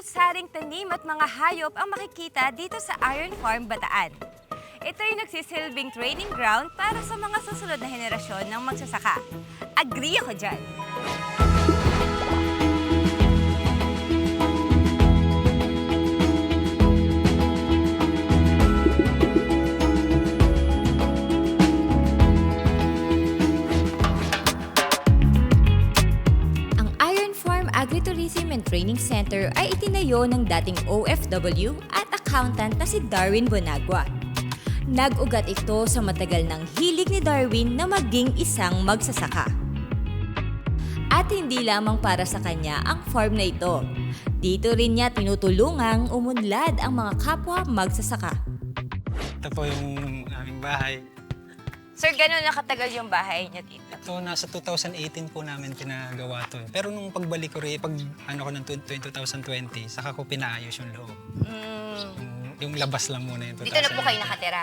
samot-saring tanim at mga hayop ang makikita dito sa Iron Farm, Bataan. Ito ay nagsisilbing training ground para sa mga susunod na henerasyon ng magsasaka. Agree ako dyan. Training Center ay itinayo ng dating OFW at accountant na si Darwin Bonagua. Nag-ugat ito sa matagal ng hilig ni Darwin na maging isang magsasaka. At hindi lamang para sa kanya ang farm na ito. Dito rin niya tinutulungang umunlad ang mga kapwa magsasaka. Ito po yung aming bahay. Sir, gano'n nakatagal yung bahay niya dito? Ito nasa 2018 po namin pinagawa to. Pero nung pagbalik ko rin, pag ano ko ng 20- 2020, saka ko pinaayos yung loob. Mm, Yung, yung labas lang muna yung 2018. dito na po kayo nakatira?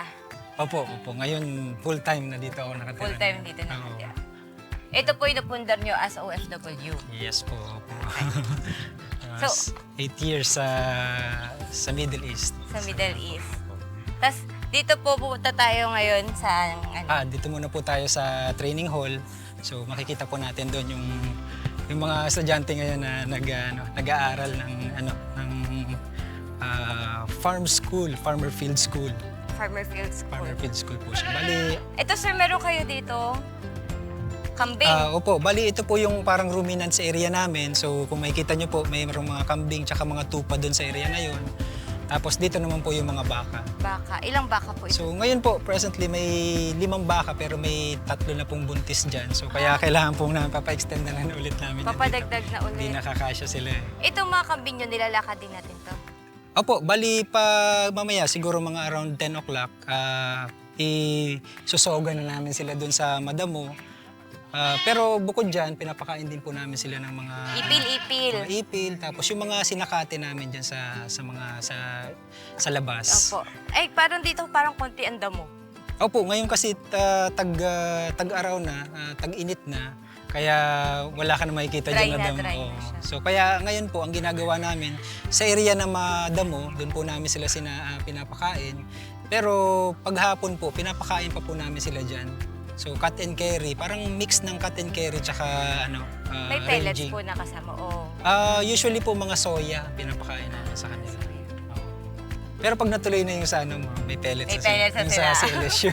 Opo, opo. Ngayon full time na dito ako nakatira. Full time dito Oo. nakatira? Ito po yung napundar nyo as OFW. Yes po, opo. So- so, eight years sa sa Middle East. sa Middle East. Tapos dito po pupunta tayo ngayon sa ano, Ah, dito muna po tayo sa training hall. So makikita po natin doon yung yung mga estudyante ngayon na nag ano, nag-aaral ng ano ng ah, farm school, farmer field school. Farmer Field School. Farmer field school po siya. Bali, Ito sir, meron kayo dito kambing. ah, opo, bali ito po yung parang ruminants sa area namin. So kung makikita nyo po, may merong mga kambing tsaka mga tupa doon sa area na yon. Tapos dito naman po yung mga baka. baka. Ilang baka po ito? So ngayon po, presently may limang baka pero may tatlo na pong buntis dyan. So kaya kailangan pong na papa-extend na lang ulit namin. Papadagdag na Hindi ulit. nakakasya sila eh. Itong mga kambing nyo, nilalakad din natin to. Opo, bali pa mamaya siguro mga around 10 o'clock, ah i-susogan na namin sila doon sa madamo. Ah, pero bukod dyan, pinapakain din po namin sila ng mga Ipil-ipil. mga ipil, tapos yung mga sinakate namin dyan sa sa mga sa sa labas. Opo. Ay, parang dito, parang konti ang damo. Opo, ngayon kasi ah, tag ah, tag-araw na, ah, tag-init na, kaya wala ka na makikita Dry dyan na, damo. dry na Oo. siya. So kaya ngayon po ang ginagawa namin sa area na madamo, doon po namin sila sina, ah, pinapakain. Pero paghapon po, pinapakain pa po namin sila dyan. So cut and carry, parang mix ng cut and carry tsaka ano, ah, May pellets ranging. po na kasama. Oh. Ah, usually po mga soya pinapakain namin sa kanila. Oo. Pero pag natuloy na yung sa ano mo, may pellets May sila. pellets na Yung sila. sa CLSU.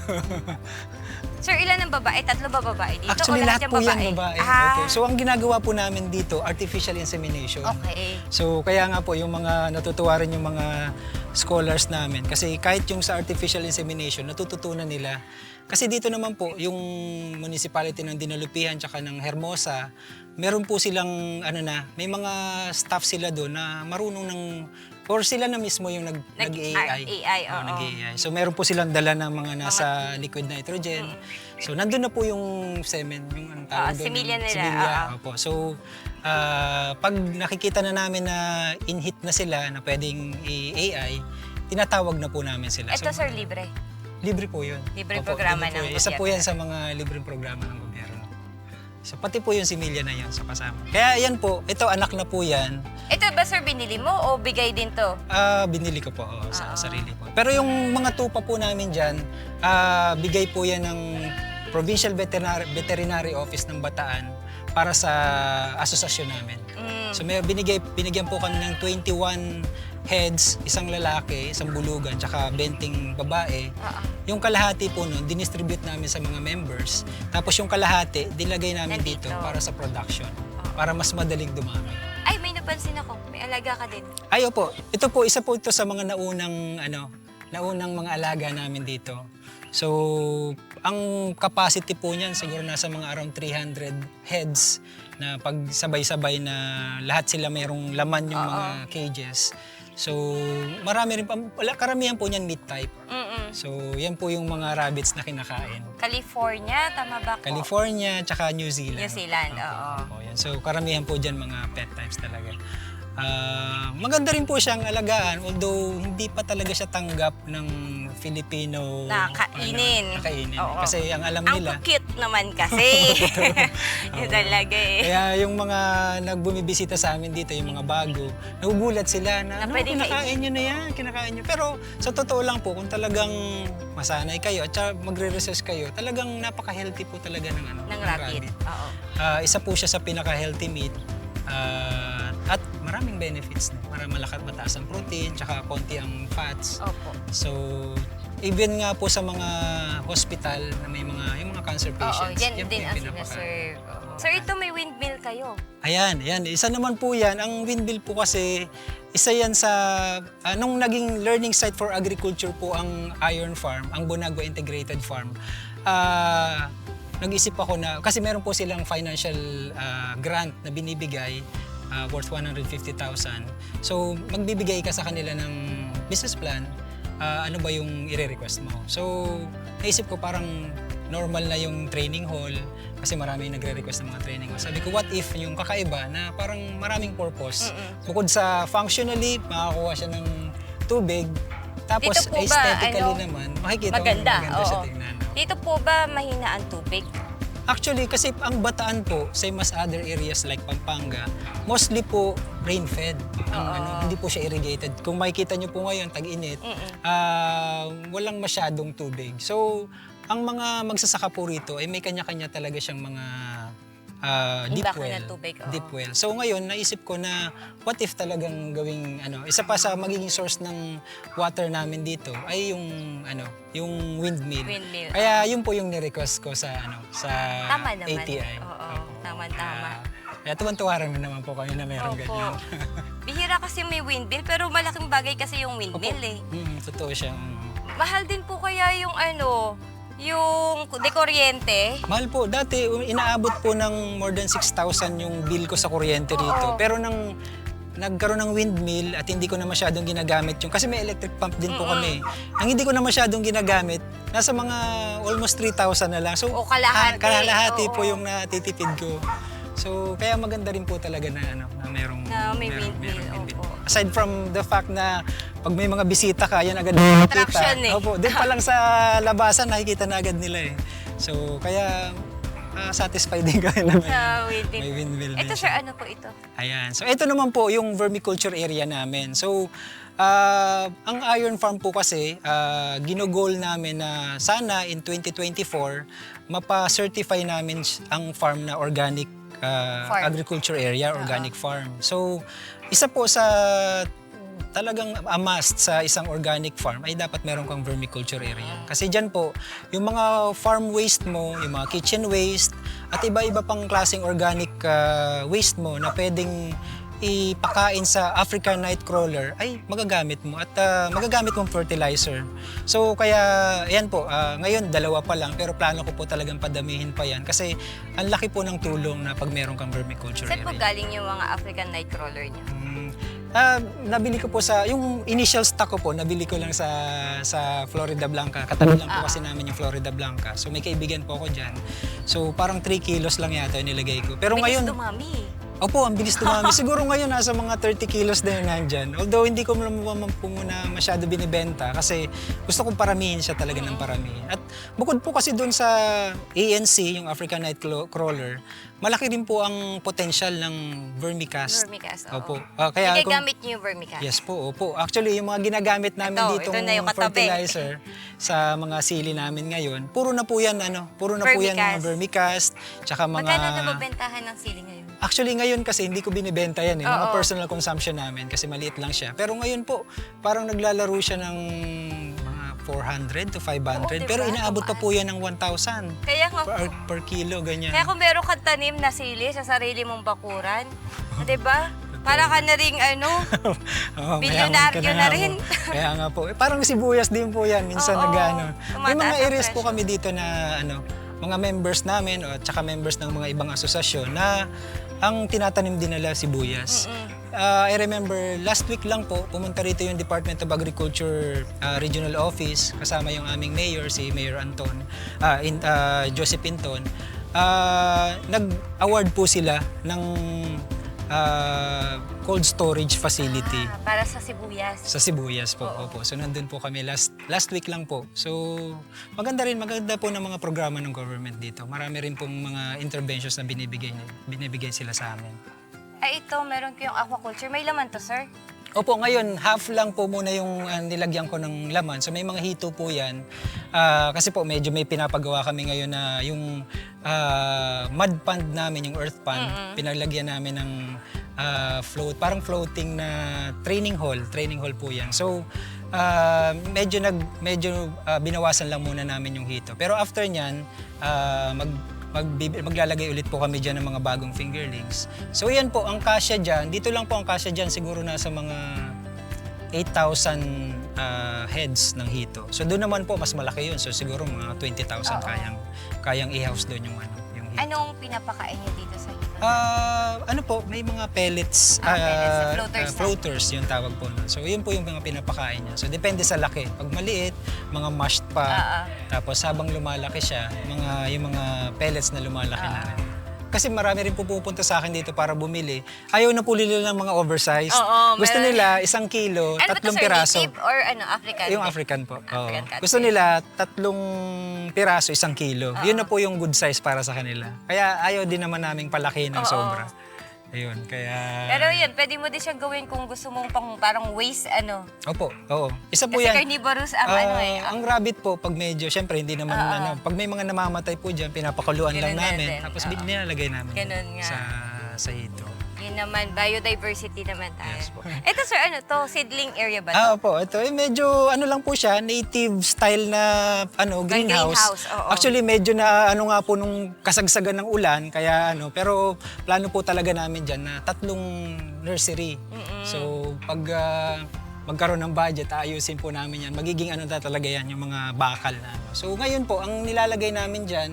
Sir, ilan ang babae? Tatlo ba babae dito? Actually, o lahat yung po yan babae. Ah, Opo. So, ang ginagawa po namin dito, artificial insemination. okay. So, kaya nga po, yung mga natutuwa rin yung mga scholars namin. Kasi kahit yung sa artificial insemination, natututunan nila. Kasi dito naman po, yung municipality ng Dinalupihan tsaka ng Hermosa, meron po silang, ano na, may mga staff sila doon na marunong ng, or sila na mismo yung nag, Nag- nag-AI. AI, oo. nag-AI. So, meron po silang dala ng mga nasa liquid nitrogen. So, nandun na po yung semen, yung anong tawag Oo, doon? similya nila, similya. oo. Opo. So, ah, pag nakikita na namin na in-hit na sila na pwedeng i-AI, tinatawag na po namin sila. Ito So, sir, libre. Libre po yun. Libre Opo, programa libre po ng yun. Isa po gobyerno. yan sa mga libreng programa ng gobyerno. So, pati po yung similya na yan sa kasama. Kaya yan po, ito anak na po yan. Ito ba sir, binili mo o bigay din to? Ah, binili ko po oo, sa Ah. sarili ko. Pero yung mga tupa po namin diyan, ah, bigay po 'yan ng Provincial Veterinary, Veterinary Office ng Bataan para sa asosasyon namin. Mm. So may binigay binigyan po kami ng 21 heads, isang lalaki, isang bulugan, tsaka 20 babae. Oo. Yung kalahati po nun, dinistribute namin sa mga members. Tapos yung kalahati, dilagay namin Nandito. dito para sa production. Para mas madaling dumami. Ay, may napansin ako. May alaga ka din. Ay, opo. Ito po, isa po ito sa mga naunang, ano, naunang mga alaga namin dito. So, ang capacity po niyan siguro nasa mga around 300 heads na pag sabay-sabay na lahat sila mayroong laman yung mga cages. So, marami rin pa, wala, karamihan po niyan meat type. Mm-mm. So, yan po yung mga rabbits na kinakain. California, tama ba ko? California, tsaka New Zealand. New Zealand, Opo, oo. opo, yan. So karamihan po dyan mga pet types talaga. Ah, maganda rin po siyang alagaan although hindi pa talaga siya tanggap ng Filipino Na kainin. ano, na kainin. Oo. Kasi ang alam Ang nila cute. naman kasi. Yun talaga eh. Kaya yung mga nagbumibisita sa amin dito, yung mga bago, nagugulat sila na, Na ano, kinakain nyo na yan, kinakain nyo. Pero sa totoo lang po, kung talagang masanay kayo at magre-research kayo, talagang napaka-healthy po talaga ng, ano, Ng rabbit. Oo. Ah, isa po siya sa pinaka-healthy meat. Ah, at maraming benefits. No? Maraming malakas mataas ang protein, tsaka konti ang fats. Opo. So, even nga po sa mga hospital na may mga yung mga cancer Oo, patients, yan yan po din ang sinaserve. Oo. Sir, ito may windmill kayo. Ayan, ayan. Isa naman po yan. Ang windmill po kasi, isa yan sa, nung naging learning site for agriculture po ang Iron Farm, ang Bonagua Integrated Farm, ah, nag-isip ako na, kasi meron po silang financial ah, grant na binibigay ah, worth 150,000. So, magbibigay ka sa kanila ng business plan, ah, ano ba yung ire-request mo. So, naisip ko parang normal na yung training hall kasi marami yung nagre-request ng mga training hall. Sabi ko, what if yung kakaiba na parang maraming purpose. Bukod sa functionally, makakuha siya ng tubig, tapos Dito po ba, aesthetically ano, naman, makikita mo Maganda. maganda siya Oo. tingnan. Dito po ba mahina ang tubig? Actually, kasi ang Bataan po, same as other areas like Pampanga, mostly po rain-fed. Ang, ano, hindi po siya irrigated. Kung makikita nyo po ngayon, tag-init, ah, walang masyadong tubig. So, ang mga magsasaka po rito ay may kanya-kanya talaga siyang mga ah, deep well. tubig, oo. Deep well. So ngayon, naisip ko na what if talagang gawing ano, isa pa sa magiging source ng water namin dito ay yung ano, yung windmill. Windmill, Kaya yun po yung ni-request ko sa ano, sa Tama naman. ATI. Oo, tama-tama. Kaya, kaya tuwan-tuwa rin naman po kami na meron Opo. ganyan. Bihira kasi may windmill, pero malaking bagay kasi yung windmill eh. Mm, totoo siya. mm. Mahal din po kaya yung ano, yung dekuryente. Mahal po. Dati, inaabot po ng more than 6,000 yung bill ko sa kuryente rito. Pero nang nagkaroon ng windmill at hindi ko na masyadong ginagamit yung kasi may electric pump din po kami. Ang hindi ko na masyadong ginagamit, nasa mga almost 3,000 na lang. So, O, kalahati. ha- kalahati Oo. po yung natitipid ko. So, kaya maganda rin po talaga na ano, na merong Na may merong- windmill, windmill. opo. Aside from the fact na pag may mga bisita ka, yan agad nakikita. Attraction eh. Opo, din pa lang sa labasan nakikita na agad nila eh. So, kaya ah, satisfied din kami na may, Sa windmill. may windmill Ito sir, ano po ito? Ayan. So, ito naman po yung vermiculture area namin. So, ah, ang Iron Farm po kasi, ah, ginogol namin na sana in 2024, mapa-certify namin ang farm na organic Farm. agriculture area, organic farm. So, isa po sa talagang a must sa isang organic farm ay dapat meron kang vermiculture area. Kasi dyan po, yung mga farm waste mo, yung mga kitchen waste, at iba-iba pang klaseng organic ah, waste mo na pwedeng ipakain sa African nightcrawler ay magagamit mo at ah, magagamit mong fertilizer. So kaya yan po, ah, ngayon dalawa pa lang pero plano ko po talagang padamihin pa yan kasi ang laki po ng tulong na pag meron kang vermiculture Saan area. po galing yung mga African nightcrawler niyo? Mm. Ah, nabili ko po sa yung initial stock ko po nabili ko lang sa sa Florida Blanca. Katabi lang po kasi namin yung Florida Blanca. So may kaibigan po ako diyan. So parang 3 kilos lang yata yung nilagay ko. Pero Bilis ngayon dumami. Opo, ang bilis dumami. Siguro ngayon nasa mga 30 kilos na yun nandyan. Although hindi ko naman po muna masyado binibenta kasi gusto kong paramihin siya talaga ng paramihin. At bukod po kasi doon sa ANC, yung African Nightcrawler, malaki din po ang potential ng vermicast. Vermicast, oo. Opo. Ah, kaya kung- Nagagamit niyo yung vermicast? Yes po, opo. Actually, yung mga ginagamit namin Ito, dito ito na yung katabi. fertilizer sa mga sili namin ngayon, puro na po yan, ano, puro na po yan mga vermicast, tsaka mga... Magkano nababentahan ng sili ngayon? Actually, ngayon kasi hindi ko binibenta yan eh. Mga Oo. personal consumption namin kasi maliit lang siya. Pero ngayon po, parang naglalaro siya ng mga 400 to 500. Oo, diba? Pero inaabot pa po yan ng 1,000 Kaya nga per, per kilo, ganyan. Kaya kung meron kang tanim na sili sa sarili mong bakuran, di ba? Para ka na ring ano, Oo, Bilyonaryo mayaman ka na nga rin. po. Kaya nga po. Eh, parang sibuyas din po yan. Minsan Oo, nag-ano. May mga ang areas po presyo. kami dito na ano, mga members namin o tsaka members ng mga ibang asosasyon na ang tinatanim din nila sibuyas. Ah, I remember last week lang po pumunta rito yung Department of Agriculture ah, Regional Office kasama yung aming mayor si Mayor Anton ah, in, ah, Joseph Pinton. Ah, nag-award po sila ng ah, cold storage facility ah, para sa sibuyas. sa Sibuyas po. Opo. So nandun po kami last last week lang po. So, maganda rin, maganda po ng mga programa ng government dito. Marami rin pong mga interventions na binibigay, binibigay sila sa amin. Ay, ito, meron ko yung aquaculture. May laman to, sir? Opo, ngayon, half lang po muna yung ah, nilagyan ko ng laman. So may mga hito po yan. Ah, kasi po medyo may pinapagawa kami ngayon na yung ah, mud pond namin, yung earth pond, pinalagyan namin ng ah, float, parang floating na training hall. Training hall po yan. So ah, medyo nag medyo ah, binawasan lang muna namin yung hito. Pero after niyan, ah, mag maglalagay ulit po kami dyan ng mga bagong fingerlings. So yan po, ang kasya dyan, dito lang po ang kasya dyan, siguro nasa mga 8,000 ah, heads ng hito. So doon naman po, mas malaki yun. So siguro mga 20,000 kayang, kayang i-house doon yung, ano, yung hito. Anong pinapakain niyo dito sa Ah, ano po, may mga pellets, Ah, pellets, ah, floaters na. floaters yung tawag po. nun. So yun po yung mga pinapakain niya. So depende sa laki. Pag maliit, mga mashed pa. Ah. Tapos habang lumalaki siya, mga yung mga pellets na lumalaki na rin. Kasi marami rin pupunta sa akin dito para bumili. Ayaw na po nila ng mga oversized. Oo, Gusto meron. nila isang kilo, Ano ba to, tatlong sir? piraso. Native or ano, African? Yung African po. Oo. African cat. Gusto nila tatlong piraso, isang kilo. Yun na po yung good size para sa kanila. Kaya ayaw din naman naming palaki ng Oo. sobra. Ayun, kaya... Pero yun, pwede mo din siyang gawin kung gusto mong pang, parang waste, ano. Opo, oo. Isa po Kasi yan. carnivorous ang Ah, ano eh. ang rabbit po, pag medyo, syempre hindi naman, Oo. ano, pag may mga namamatay po dyan, pinapakuluan lang Ganun namin. din, Tapos oo. nilalagay namin Ganun nga. sa sa hito. Yun naman, biodiversity naman tayo. Yes po. Ito sir, ano to? Seedling area ba to? Ah, opo. Ito, eh, medyo ano lang po siya, native style na ano, greenhouse. greenhouse, oo. Actually, medyo na ano nga po nung kasagsagan ng ulan, kaya ano, pero plano po talaga namin diyan na tatlong nursery. So, pag ah, magkaroon ng budget, ayusin po namin yan. Magiging ano na talaga yan, yung mga bakal na. ano. So, ngayon po, ang nilalagay namin diyan,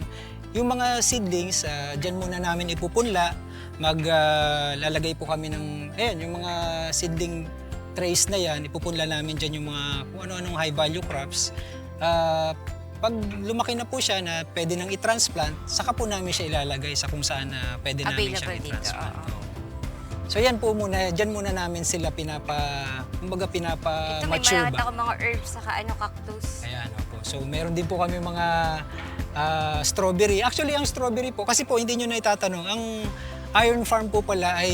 yung mga seedlings, uh, dyan muna namin ipupunla. Maglalagay po kami ng, ayan, yung mga seedling trays na yan, ipupunla namin dyan yung mga kung ano-anong high value crops. Ah, pag lumaki na po siya na pwede nang i-transplant, saka po namin siya ilalagay sa kung saan na pwede namin dito, i-transplant. Oo. So yan po muna, dyan muna namin sila pinapa, kumbaga Ito may pinapa-mature malakit ba? ako mga herbs, saka ano, cactus. Ayan, opo. So meron din po kami mga ah, strawberry. Actually, ang strawberry po, kasi po hindi nyo na itatanong, ang iron farm po pala ay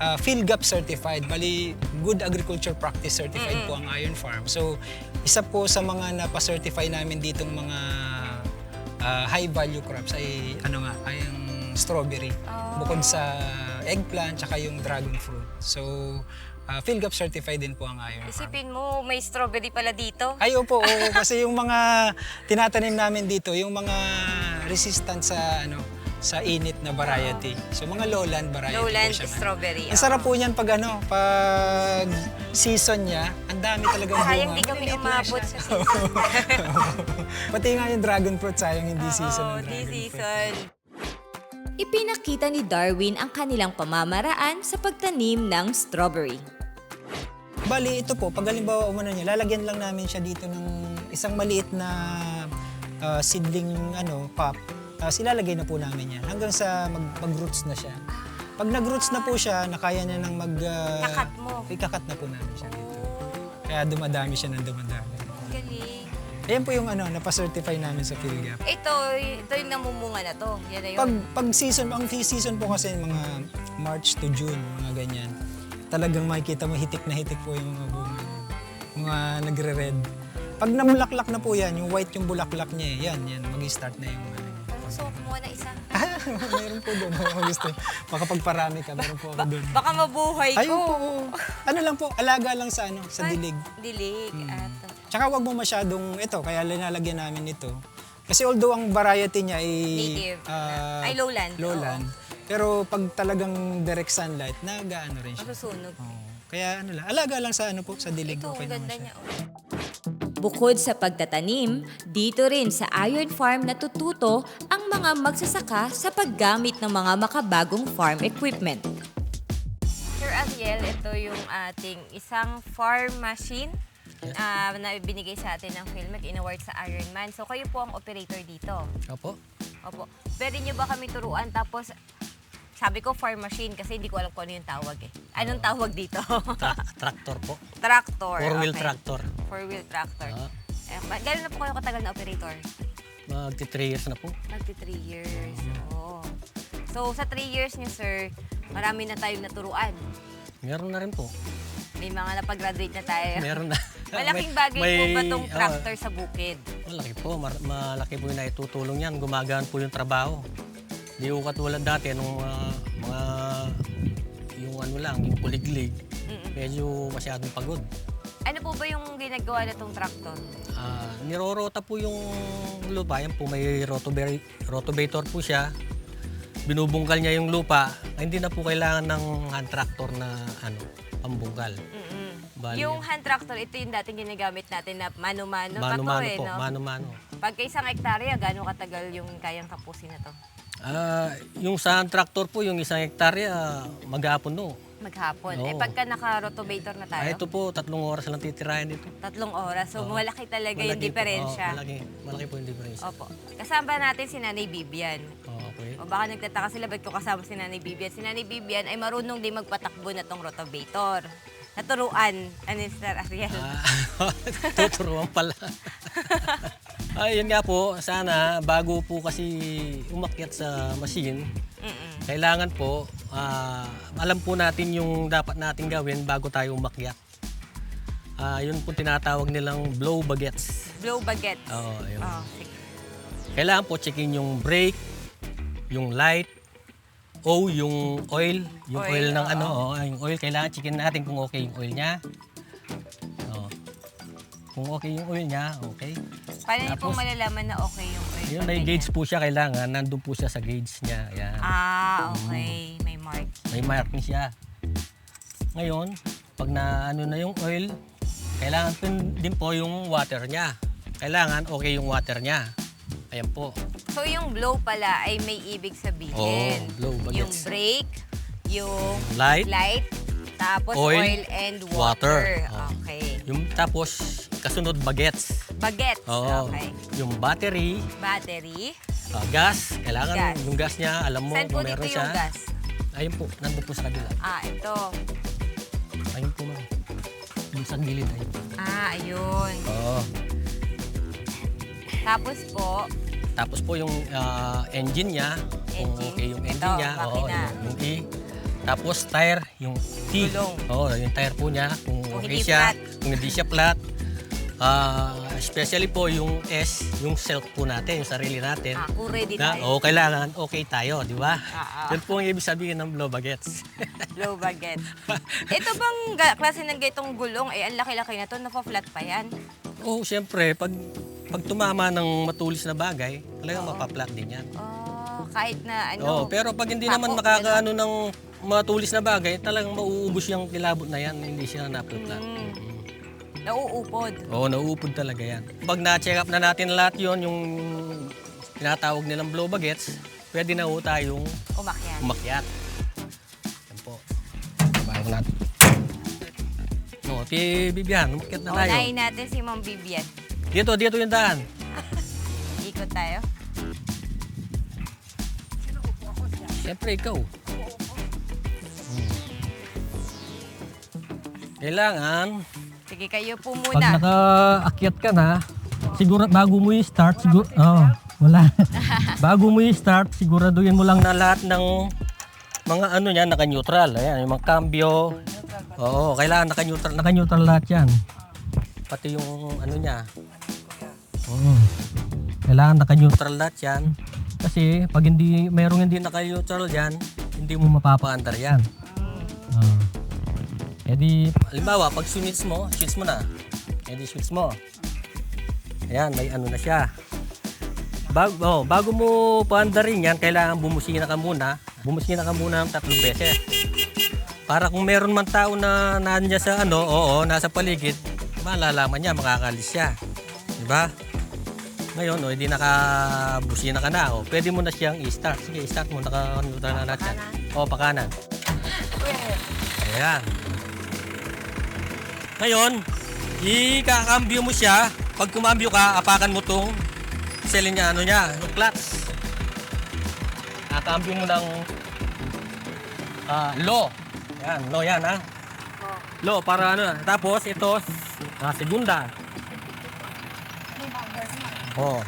uh, PhilGAP certified. Bali, good agriculture practice certified po ang iron farm. So, isa po sa mga napa-certify namin ditong mga ah, high value crops ay ano nga, ay ang strawberry. Bukod sa eggplant, tsaka yung dragon fruit. So, uh, PhilGAP certified din po ang iron farm. Isipin mo, may strawberry pala dito. Ay, opo, oo. Kasi yung mga tinatanim namin dito, yung mga resistant sa ano sa init na variety. So mga lowland variety Lowland po siya. ma'am. strawberry. Ang sarap po niyan pag ano, pag season niya, ang dami talagang bunga. Sayang di kami umabot sa season. Pati nga yung dragon fruit, sayang hindi season Oo, ng di dragon fruit. season. Ipinakita ni Darwin ang kanilang pamamaraan sa pagtanim ng strawberry. Bali, ito po, pag halimbawa umano niyo, lalagyan lang namin siya dito ng isang maliit na ah, seedling ano, pop. Tapos ilalagay na po namin yan hanggang sa mag, mag-roots na siya. Pag nag-roots na po siya, nakaya niya nang mag... ah, Kakat mo. Ikakat na po namin siya dito. Kaya dumadami siya ng dumadami. Galing. Ayan po yung ano, napacertify namin sa PhilGAP. Ito, ito yung namumunga na to. Yan na yun. Pag, pag season, ang season po kasi mga March to June, mga ganyan. Talagang makikita mo hitik na hitik po yung mga bunga. Mga nagre-red. Pag namulaklak na po yan, yung white yung bulaklak niya, eh, yan, yan, mag-start na yung. Gusto ko kumuha na isa. meron po doon, kung gusto. Baka pagparami ka, meron po ako doon. Baka mabuhay Ayun ko. oo. ano lang po, alaga lang sa ano, sa dilig. Dilig. At, Tsaka wag mo masyadong, ito, kaya linalagyan namin ito. Kasi although ang variety niya ay... Native. ah, Ay, lowland, Lowland. Pero pag talagang direct sunlight, nagaano rin siya. masusunog. Oo. Kaya ano lang, alaga lang sa ano po, sa dilig. Ito, okay ang naman ganda siya. niya. oh. Bukod sa pagtatanim, dito rin sa Iron Farm natututo ang mga magsasaka sa paggamit ng mga makabagong farm equipment. Sir Ariel, ito yung ating isang farm machine ah, na binigay sa atin ng Filmet in-award sa Ironman. So kayo po ang operator dito. Opo. Opo. Pwede nyo ba kami turuan tapos sabi ko farm machine kasi hindi ko alam kung ano yung tawag eh. Anong tawag dito? Tra- tractor po. tractor. Four-wheel okay. tractor. Four-wheel tractor. Ah. Eh, Gano'n na po kayo katagal na operator? Magti 3 years na po. Magti 3 years. Oo. So, sa 3 years niyo, sir, marami na tayong naturuan. Meron na rin po. May mga napag-graduate na tayo. Meron na. Malaking May- bagay po may- ba itong oo, tractor sa bukid? malaki po. Mar- malaki po yung naitutulong yan. Gumagaan po yung trabaho. Di ko katulad dati nung mga, mga yung ano lang, yung kuliglig. Mm-mm. Medyo masyadong pagod. Ano po ba yung ginagawa na itong tractor? Ah, nirorota po yung lupa. Yan po may rotober- rotovator po siya. Binubungkal niya yung lupa. Ay, hindi na po kailangan ng hand tractor na ano, pambungkal. Mm-mm. Bali. Yung hand tractor, ito yung dating ginagamit natin na mano-mano. pa to Mano-mano eh, po, no? mano-mano. Pagka isang hektarya, gano'ng katagal yung kayang kapusin na to? Ah, yung sa tractor po, yung isang hektarya, maghapon no. Maghapon. Eh, Oo. pagka naka-rotovator na tayo, Ah, ito po, tatlong oras lang titirahin dito. tatlong oras. So, Oo. malaki talaga yung Malaki po, diferensya. oo, malaki, malaki po yung diferensya. Opo. Kasama natin si Nanay Bibian. Oo, okay. O baka nagtataka sila ba't ko kasama si Nanay Bibian. Si Nanay Bibian ay marunong din magpatakbo na tong rotovator. Naturuan, ano ni Sir Ariel. Ah, tuturuan pala. Ay, yun nga po, sana bago po kasi umakyat sa machine, Mm-mm. kailangan po, ah, alam po natin yung dapat natin gawin bago tayo umakyat. Ah, yun po tinatawag nilang blow baguettes. Blow baguettes. Oo, yun. Oh, sige. Kailangan po checkin yung brake, yung light, o yung oil, yung Oil, oil, ng oo. ano, oh, yung oil kailangan checkin natin kung okay yung oil niya. Oh. Kung okay yung oil niya, okay. Paano niyo Tapos- malalaman na okay yung oil? Yun, may gauge po siya kailangan, nandun po siya sa gauge niya. Yan. Ah, okay. May mark. May marking siya. Ngayon, pag na ano na yung oil, kailangan din po yung water niya. Kailangan okay yung water niya. Ayan po. So, yung blow pala ay may ibig sabihin. Oo, blow, Yung brake, yung Light, light, tapos Oil, oil, and water. water. Oh. Okay. Yung tapos, kasunod bagets. Bagets. Oo. Okay. Yung battery, Battery. ah, gas. Kailangan Gas. yung gas niya, alam mo Saan po kung dito meron yung siya. gas? Ayun po, nandun po sa kabila. Ah, ito. Ayun po ma'am. Yung sa gilid ayun. Ah, ayun. Oo. Tapos po, Tapos po yung ah, engine niya, kung Engine. okay yung Ito, engine niya, oo, makina. yung, yung E. Tapos tire, yung T. Gulong. Oo, yung tire po niya, kung, Kung okay hindi siya, flat. kung hindi siya flat. Ah, especially po yung S, yung self po natin, yung sarili natin. ah, kung ready Na, tayo. oo, kailangan okay tayo, di ba? Ah, ah. Yun po ang ibig sabihin ng blow baguettes. Blow bagets. Ito bang ga- klase ng gaitong gulong, eh, ang laki-laki na to, napa-flat pa yan. Oo, siyempre, pag, pag tumama ng matulis na bagay, talagang Oo. mapaplat din yan. Oh, kahit na ano. Oo, pero pag hindi naman makakaano ng matulis na bagay, talagang mauubos yung kilabot na yan, hindi siya napaplat. Mm. Nauupod. Oo, nauupod talaga yan. Pag na-check up na natin lahat yon yung tinatawag nilang blow baguettes, pwede na ho tayong Umakyat. umakyat. Yan po. Bago natin. No, ti Bibian, umakyat na tayo. Unahin natin si Ma'am Bibian. Dito, dito yung daan. Ikot tayo. Siyempre, ikaw. Hmm. Kailangan, Sige, kayo po pag muna. nakaakyat ka na, siguro bago mo i-start, siguro, oh, wala. bago mo i-start, siguraduhin mo lang na lahat ng mga ano niya, naka-neutral. Ayan, yung mga cambio. Oo, kailangan naka-neutral, naka-neutral lahat yan. Pati yung ano niya. Oo. Kailangan naka-neutral lahat yan. Kasi pag hindi, mayroong hindi naka-neutral yan, hindi mo mapapaandar yan. Oo. E di, halimbawa, pag switch mo, switch mo na. E di switch mo. Ayan, may ano na siya. Bago, oh, bago mo paandarin yan, kailangan bumusina ka muna. Bumusina ka muna ng tatlong beses. Para kung meron man tao na nandiyan sa ano, oo, nasa paligid, malalaman niya, makakalis siya. Di ba? Ngayon, oh, hindi nakabusina ka na. Oh, pwede mo na siyang i-start. Sige, i-start mo. Naka-neutral na yan. O, pakanan. Ayan. Ngayon, ikakambyo mo siya. Pag kumambyo ka, apakan mo tong selin niya, ano niya, yung clutch. Kakambyo mo ng ah, low. Yan, low yan ha. Low para ano. Tapos ito, ah, segunda. Oh.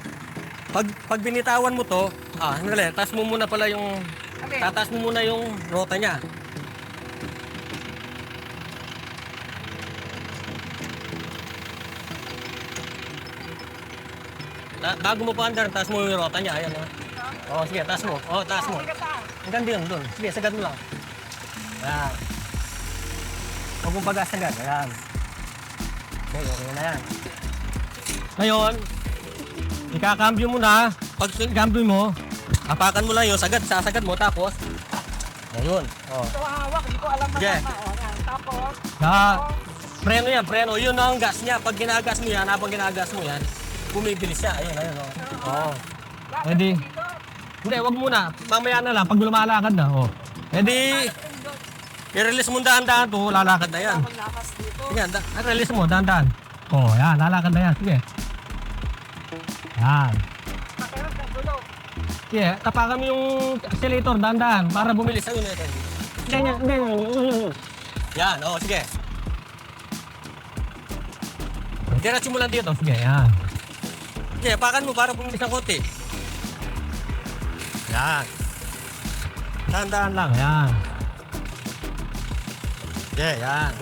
Pag, pag binitawan mo to, ah, sandali, taas mo muna pala yung, tataas mo muna yung rota niya. Ta- bago mo pa andar, taas mo yung rota niya. Ayan, oh. Oh, sige, taas mo. Oh, taas mo. Hanggang din, doon. Sige, sagad mo lang. Ayan. Huwag mong bagas agad. Ayan. Okay, okay na yan. Ngayon, ikakambyo mo na. Pag ikambyo mo, apakan mo lang yun, sagad, sasagad mo, tapos, ayun. Oh. Ito hawak, hindi ko alam Sige. masama. O, yan. Tapos, Sa preno yan, preno. Yun ang gas niya. Pag ginagas mo yan, habang ginagas mo yan, bumibilis siya. Ayun, ayun. Oh. Oo. Pwede. Hindi, wag muna. Mamaya na lang, pag lumalakad na. Oh. Pwede. I-release mo dahan-dahan to, lalakad na yan. lakas dito. Sige, da- release mo, dahan-dahan. Oh, yan, lalakad na yan. Sige. Yan. Sige, tapakan mo yung accelerator, dahan-dahan, para bumilis. Ayun, ayun. Ganyan, ganyan. Yan, oh, sige. Diretso mo lang dito. Sige, yan. Sige, pakan mo para bumilis ng konti. Yan. Dahan-dahan lang, yan. Sige, yan.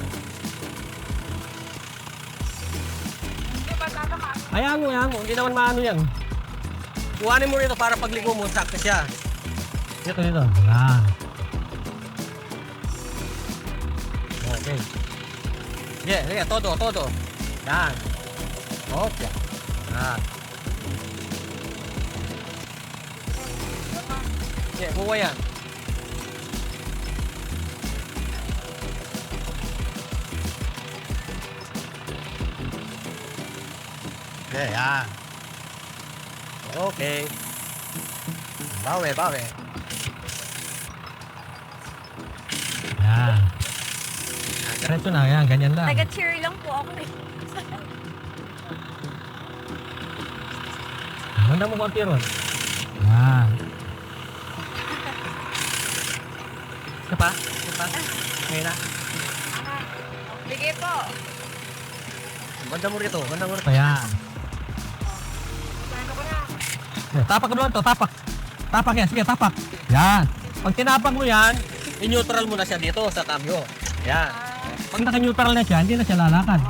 Ayan mo, ayan mo. Hindi naman maano yan. Kuhanin mo rito para pagligo mo, sakto siya. Dito, dito. Yan. Okay. Sige, sige. Todo, todo. Yan. Okay. Yan. Sige, kuha yan. Okay, yan. Okay. Bawi, bawi. Yan. Diretso na, yan. Ganyan lang. Taga-cheer lang po ako eh. Ganda mo konti ron. Yan. Isa pa? Isa pa? Ngayon na. Sige po. Ganda mo rito. Ganda mo rito. Yan. Tapak ka doon to. Tapak. Tapak yan. Sige, tapak. Yan. Pag tinapak mo yan, i-neutral mo na siya dito sa cambio. Yan. Pag naka-neutral na siya, hindi na siya lalakad.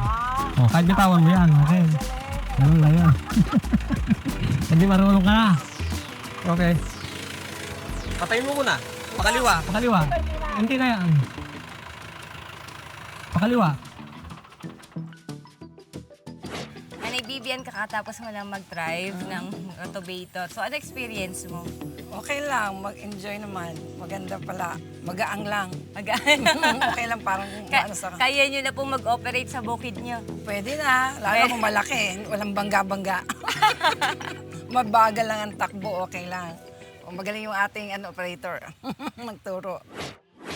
Oh, kahit bitawan mo yan. Okay. Ganun lang yan. Hindi marunong ka na. Okay. Patayin mo muna. Pakaliwa. Pakaliwa. Hindi na yan. Pakaliwa. Kakatapos mo lang mag-drive ng rotovator. So, ano experience mo? Okay lang, mag-enjoy naman. Maganda pala. Magaang lang. Mag- okay lang, parang Ka- ano sa... kaya nyo na pong mag-operate sa bukid nyo. Pwede na, lalo kung malaki. Walang bangga-bangga. Mabagal lang ang takbo, okay lang. O, Magaling yung ating ano, operator. Magturo.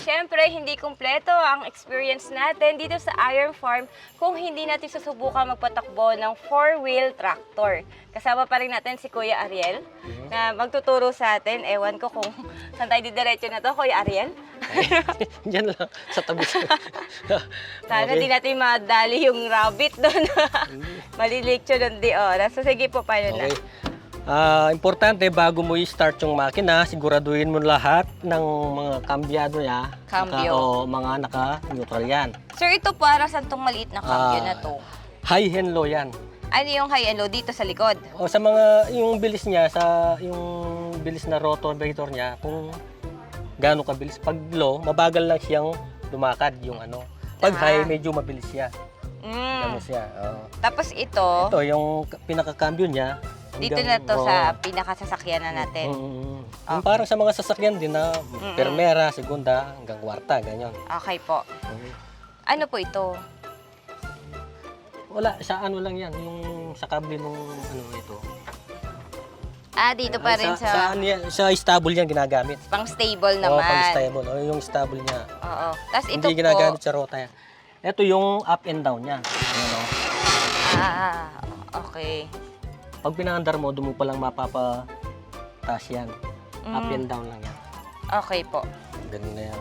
Siyempre, hindi kumpleto ang experience natin dito sa Iron Farm kung hindi natin susubukan magpatakbo ng four-wheel tractor. Kasama pa rin natin si Kuya Ariel na magtuturo sa atin. Ewan ko kung saan tayo didiretso na to, Kuya Ariel. Diyan lang, sa tabi. Sana di natin madali yung rabbit doon. Malilikcho doon di oras. So sige po, paano na? Okay. Ah, importante bago mo i-start yung makina, siguraduhin mo lahat ng mga kambyado niya. Cambio. Naka, o mga naka-neutral yan. Sir, ito para sa tong maliit na cambio Ah. na to. High and low yan. Ano yung high and low dito sa likod? O sa mga, yung bilis niya, sa yung bilis na rotor niya, kung gaano kabilis. Pag low, mabagal lang siyang lumakad yung ano. Pag Ah. high, medyo mabilis siya. Mm. Ano siya. oo. Tapos ito, Ito, yung pinaka-cambio niya. Dito na to oo. sa pinakasasakyan na natin. Mm, Yung parang sa mga sasakyan din na permera, segunda, hanggang kwarta, ganyan. Okay po. Ano po ito? Wala, sa ano lang yan, yung sa kable nung ano ito. Ah, dito pa rin sa, sa, ano yan, sa stable yan ginagamit. pang stable Oo, naman. pang stable. O, yung stable niya. Oo. Tapos ito Hindi po. ginagamit sa rota yan. Ito yung up and down niya. Ayan, o. Ah, okay. Pag pinaandar mo, doon mo palang mapapataas yan. Up Mm. and down lang yan. Okay po. Ganun na yan.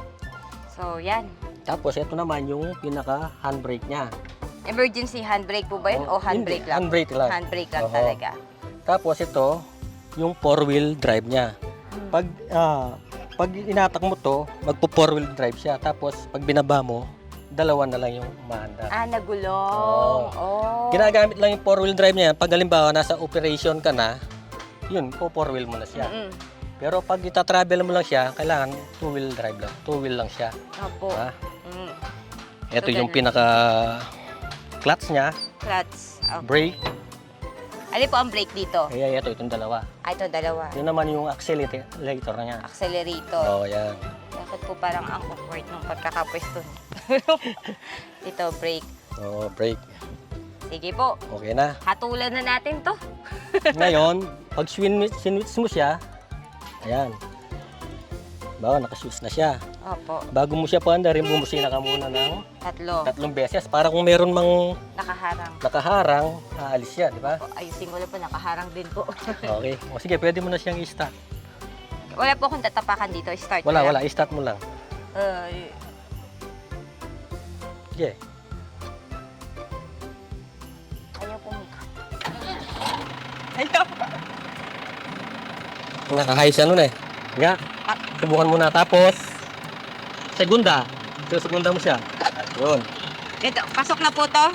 So, yan. Tapos ito naman yung pinaka handbrake niya. Emergency handbrake po ba yun? o handbrake hindi, lang? handbrake lang. Handbrake lang Oo. talaga. Tapos ito, yung four-wheel drive niya. Pag ah, pag inatak mo to, magpo four-wheel drive siya. Tapos pag binaba mo, dalawa na lang yung maanda. Ah, nagulong. Oh. Ginagamit lang yung four-wheel drive niya. Pag halimbawa nasa operation ka na, yun, po four-wheel mo na siya. Mm-mm. Pero pag ita-travel mo lang siya, kailangan two-wheel drive lang. Two-wheel lang siya. Opo. Ha? Mm. Ito So, yung ganun. pinaka clutch niya, Clutch. Okay. brake, Alin po ang brake dito? kaya ito itong dalawa. Ah, ito dalawa. Yun naman yung accelerator niya. Accelerator. Oo, yan. Bakit po parang ang awkward ng pagkakapwesto? ito, brake. Oo, brake. Sige po. Okay na. Hatulan na natin to. Ngayon, pag sinwitch mo siya, ayan. Bawa, nakaswitch na siya. Opo. Bago mo siya paandarin, bumusina ka muna ng Tatlo. tatlong beses. Para kung meron mang Nakaharang. nakaharang, aalis siya, di ba? Po, ayusin ko lang po. Nakaharang din po. Okay. O sige, pwede mo na siyang i-start. wala po akong tatapakan dito. Start Wala, na wala. I-start mo lang. Ay, Sige. ayaw po. Nakahigh siya nun eh. Nga. Subukan mo na. Tapos, segunda. Segunda mo siya. Yun. Ito, pasok na po to.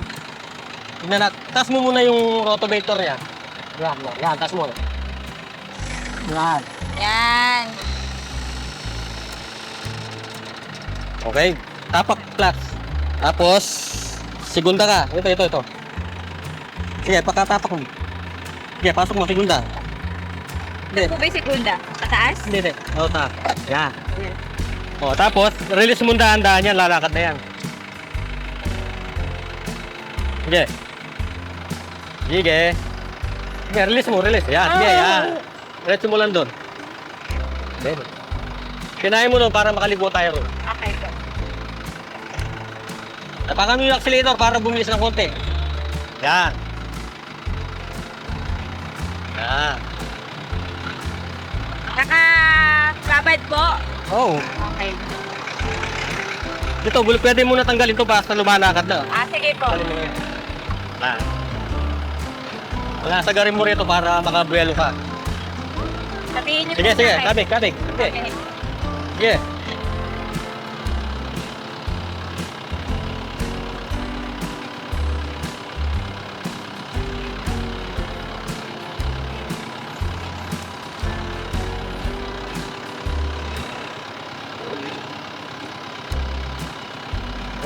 Tingnan na. Taas mo muna yung rotovator niya. Yan, yan. Yan, taas mo. Yan. Yan. Okay. Tapak clutch. Tapos, segunda ka. Ito, ito, ito. Sige, pagkatapak mo. Sige, pasok mo, segunda. Hindi, Po ba yung segunda? Pataas? hindi, hindi. O, ta. Yan. O, tapos, release mo dahan-dahan yan, lalakad na yan. Sige. Sige. Sige, release mo, release. Yan, sige, yan. Release mo lang doon. Then, Kinain mo doon para makaligo tayo ron. Okay po. Tapakan mo yung accelerator para bumilis ng konti. Yan. Yan. Naka-babad po. Oh. Okay. Dito, pwede mo na tanggalin to basta lumalakad na. Ah, sige po. Tanggalin mo yun. Wala, sagarin mo rito para makabuelo ka. Sabihin niyo Sige, po sige, kabig, kabig. Sige, Okay. sige.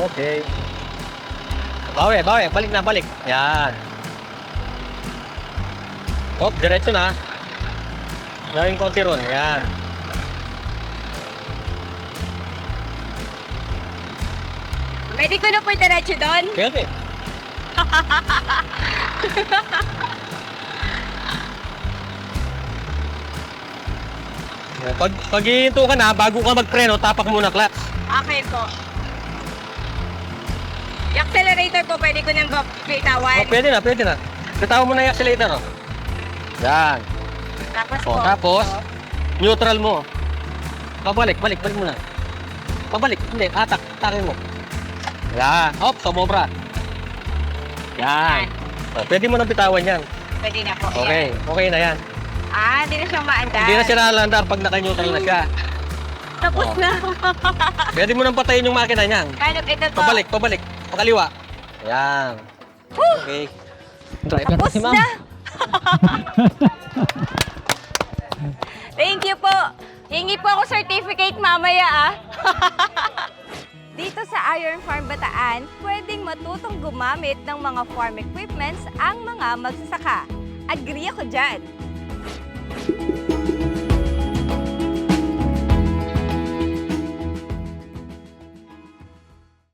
Okay. Bawi, bawi. Balik na, balik. Yan. Hop, diretso na. Gawin konti ron. Yan. Pwede ko na po diretso doon. Pwede. pag pag ka na, bago ka magpreno, tapak muna clutch. Okay po. Accelerator po, pwede ko nang bitawan. Oh, pwede na, pwede na. Bitawan mo na yung accelerator, oh. Yan. Tapos po. Oh, tapos, neutral mo. Pabalik, balik, balik mo na. Pabalik, hindi, atak, atakin mo. Yan. Hop, sumobra. Yan. Oh, pwede mo na bitawan yan. Pwede na po. Okay, okay na yan. Ah, hindi na siyang maandar. Hindi na siya nalandar pag naka-neutral na siya. Tapos Oh. na. Pwede mo nang patayin yung makina niyan. Kano ito to? Pabalik, pabalik. Pakaliwa. Yan. Okay. Driver Tapos na. Thank you po. Hingi po ako certificate mamaya ah. Dito sa Iron Farm Bataan, pwedeng matutong gumamit ng mga farm equipments ang mga magsasaka. Agree ako dyan.